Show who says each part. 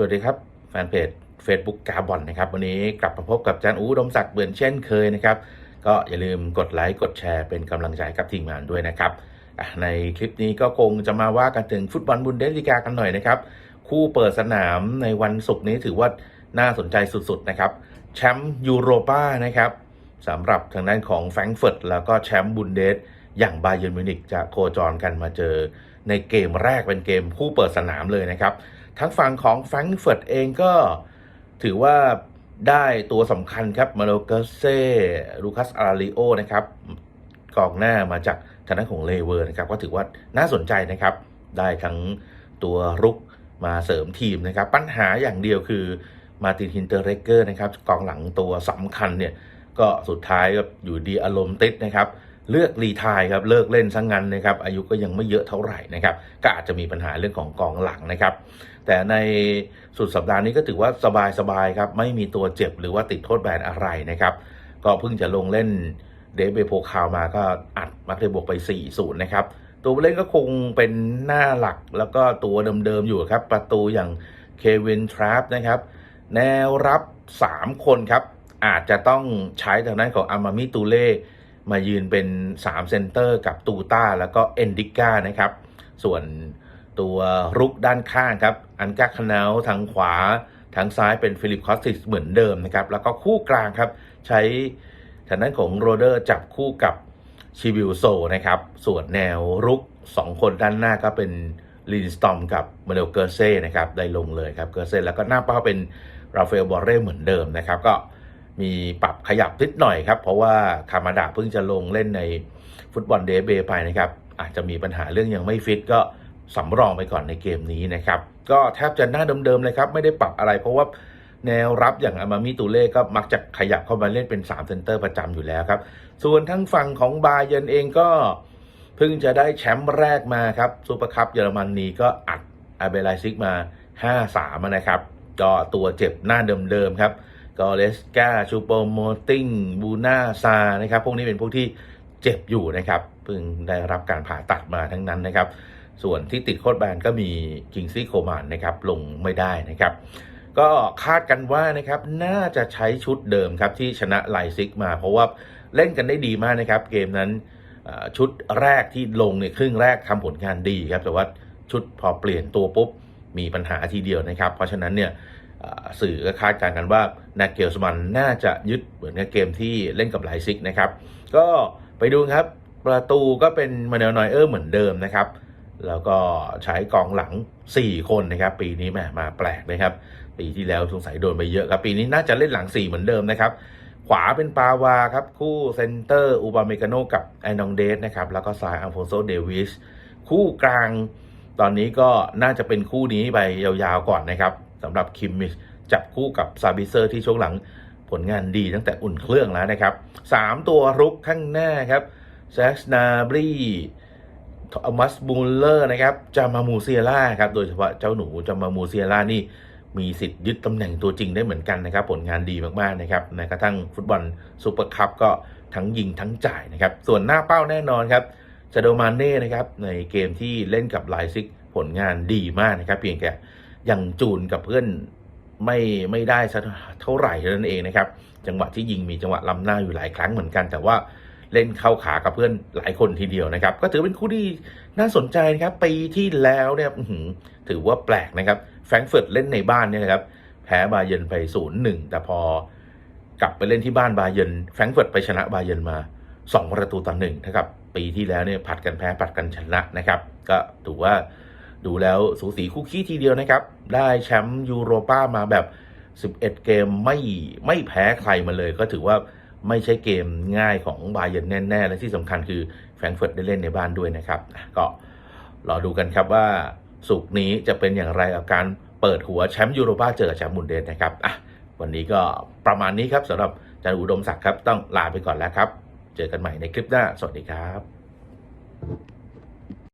Speaker 1: สวัสดีครับ แฟนเพจ Facebook กาบอลนะครับวันนี้กลับมาพบกับอาจารย์อูดมศักดิ์เหมือนเช่นเคยนะครับ ก็อย่าลืมกดไลค์กดแชร์เป็นกำลังใจกับทีมงานด้วยนะครับในคลิปนี้ก็คงจะมาว่ากันถึงฟุตบอลบุนเดสลิกากันหน่อยนะครับ คู่เปิดสนามในวันศุกร์นี้ถือว่าน่าสนใจสุดๆนะครับแชมป์ยูโรปานะครับสำหรับทางด้านของแฟรงก์เฟิร์ตแล้วก็แชมป์บุนเดสอย่างบาเยิร์นมิวนิกจะโคจรกันมาเจอในเกมแรกเป็นเกมคู่เปิดสนามเลยนะครับ ทั้งฝั่งของแฟรงก์เฟิร์ตเองก็ถือว่าได้ตัวสำคัญครับมาโลเกเซ่ลูคัสอาราลิโอนะครับกองหน้ามาจากทางด้านของเลเวอร์นะครับ ก็ถือว่าน่าสนใจนะครับ ได้ทั้งตัวรุกมาเสริมทีมนะครับ ปัญหาอย่างเดียวคือมาตินฮินเตอร์เรเกอร์นะครับกองหลังตัวสำคัญเนี่ย ก็สุดท้ายก็อยู่ดีอารมณ์ติดนะครับ เลือกรีไทายครับ เลิกเล่นซะงงั้นนะครับ อายุก็ยังไม่เยอะเท่าไหร่นะครับ ก็อาจจะมีปัญหาเรื่องของกองหลังนะครับ แต่ในสุดสัปดาห์นี้ก็ถือว่าสบายๆครับไม่มีตัวเจ็บหรือว่าติดโทษแบนอะไรนะครับ ก็เพิ่งจะลงเล่นเดฟเบโพคาวมาก็อัดมักเลบวกไป 4-0 นะครับ ตัวเล่นก็คงเป็นหน้าหลักแล้วก็ตัวเดิมๆอยู่ครับ ประตูอย่างเควินทรัพนะครับ แนวรับ 3 คนครับ อาจจะต้องใช้ทางด้านของอามามิตูเล่มายืนเป็น 3 เซนเตอร์กับตูต้าแล้วก็เอนดิก้านะครับ ส่วน ตัวรุกด้านข้างครับ อันกาคานาลทางขวาทางซ้ายเป็นฟิลิปคอสติสเหมือนเดิมนะครับ แล้วก็คู่กลางครับ ใช้ทางด้านของโรเดอร์จับคู่กับชิวิลโซนะครับ ส่วนแนวรุก 2 คนด้านหน้าก็เป็นลินสตอมกับมาเดลเกอร์เซ่นะครับ ได้ลงเลยครับเกอร์เซ่แล้วก็หน้าเป้าเป็นราฟาเอลบอรเร่เหมือนเดิมนะครับ ก็มีปรับขยับนิดหน่อยครับ เพราะว่าคามาดาเพิ่งจะลงเล่นในฟุตบอลเดย์เบย์ไปนะครับ อาจจะมีปัญหาเรื่องยังไม่ฟิตก็ สำรองไปก่อนในเกมนี้นะครับ ก็แทบจะหน้าเดิมๆเลยครับ ไม่ได้ปรับอะไร เพราะว่าแนวรับอย่างอามามิตูเล่ก็มักจะขยับเข้ามาเล่นเป็น3เซนเตอร์ประจำอยู่แล้วครับ ส่วนทั้งฝั่งของบาเยนเองก็เพิ่งจะได้แชมป์แรกมาครับซูเปอร์คัพเยอรมนีก็อัดอาเบลายซิกมา 5-3 นะครับก็ตัวเจ็บหน้าเดิมๆครับกอเลสกาชูโปโมติงบูนาซานะครับ พวกนี้เป็นพวกที่เจ็บอยู่นะครับเพิ่งได้รับการผ่าตัดมาทั้งนั้นนะครับ ส่วนที่ติดโคดแบนก็มีกิงซี่โคมานนะครับลงไม่ได้นะครับ ก็คาดกันว่านะครับน่าจะใช้ชุดเดิมครับที่ชนะไลซิกมาเพราะว่าเล่นกันได้ดีมากนะครับ เกมนั้นชุดแรกที่ลงเนี่ยครึ่งแรกทำผลงานดีครับ แต่ว่าชุดพอเปลี่ยนตัวปุ๊บมีปัญหาทีเดียวนะครับ เพราะฉะนั้นเนี่ยสื่อก็คาดการณ์กันว่านาเกลสมันน่าจะยึดเหมือนกับเกมที่เล่นกับไลซิกนะครับ ก็ไปดูครับประตูก็เป็นมาเนลนอยเออร์เหมือนเดิมนะครับ แล้วก็ใช้กองหลัง 4 คนนะครับ ปีนี้แหมมาแปลกนะครับ ปีที่แล้วสงสัยโดนไปเยอะครับ ปีนี้น่าจะเล่นหลัง 4 เหมือนเดิมนะครับ ขวาเป็นปาวาครับ คู่เซนเตอร์อูบาเมกาโนกับไอนองเดสนะครับ แล้วก็ซ้ายอัลโฟโซเดวิสคู่กลางตอนนี้ก็น่าจะเป็นคู่นี้ไปยาวๆก่อนนะครับสำหรับคิมมิชจับคู่กับซาบิเซอร์ที่ช่วงหลังผลงานดีตั้งแต่อุ่นเครื่องแล้วนะครับสามตัวรุกข้างหน้าครับแซสนาบรี อมัสบูลเลอร์นะครับจามามูเซียล่าครับโดยเฉพาะเจ้าหนูจามามูเซียล่านี่มีสิทธิ์ยึดตำแหน่งตัวจริงได้เหมือนกันนะครับ ผลงานดีมากๆนะครับแม้กระทั่งฟุตบอลซูเปอร์คัพก็ทั้งยิงทั้งจ่ายนะครับ ส่วนหน้าเป้าแน่นอนครับซาโดมาเน่นะครับในเกมที่เล่นกับไลซิกผลงานดีมากนะครับ เพียงแค่ยังจูนกับเพื่อนไม่ไม่ได้สักเท่าไหร่เท่านั้นเองนะครับ จังหวะที่ยิงมีจังหวะล้ำหน้าอยู่หลายครั้งเหมือนกัน แต่ว่า เล่นเข้าขากับเพื่อนหลายคนทีเดียวนะครับ ก็ถือเป็นคู่ที่น่าสนใจนะครับปีที่แล้วเนี่ยถือว่าแปลกนะครับแฟรงก์เฟิร์ตเล่นในบ้านเนี่ยนะครับแพ้บาเยนไปศูนย์หนึ่งแต่พอกลับไปเล่นที่บ้านบาเยนแฟรงก์เฟิร์ตไปชนะบาเยนมา 2 ประตูต่อหนึ่งนะครับปีที่แล้วเนี่ยผัดกันแพ้ผัดกันชนะนะครับก็ถือว่าดูแล้วสูสีคู่ขี้ทีเดียวนะครับ ได้แชมป์ยูโรป้ามาแบบ 11 เกมไม่ไม่แพ้ใครมาเลยก็ถือว่า ไม่ใช่เกมง่ายของบาเยนแน่ๆ และที่สำคัญคือแฟรงเฟิร์ตได้เล่นในบ้านด้วยนะครับ ก็รอดูกันครับว่าสุกนี้จะเป็นอย่างไรกับการเปิดหัวแชมป์ยูโรป้าเจอกับแชมป์บุนเดสนะครับอะวันนี้ก็ประมาณนี้ครับสำหรับอาจารย์อุดมศักดิ์ครับต้องลาไปก่อนแล้วครับ เจอกันใหม่ในคลิปหน้า สวัสดีครับ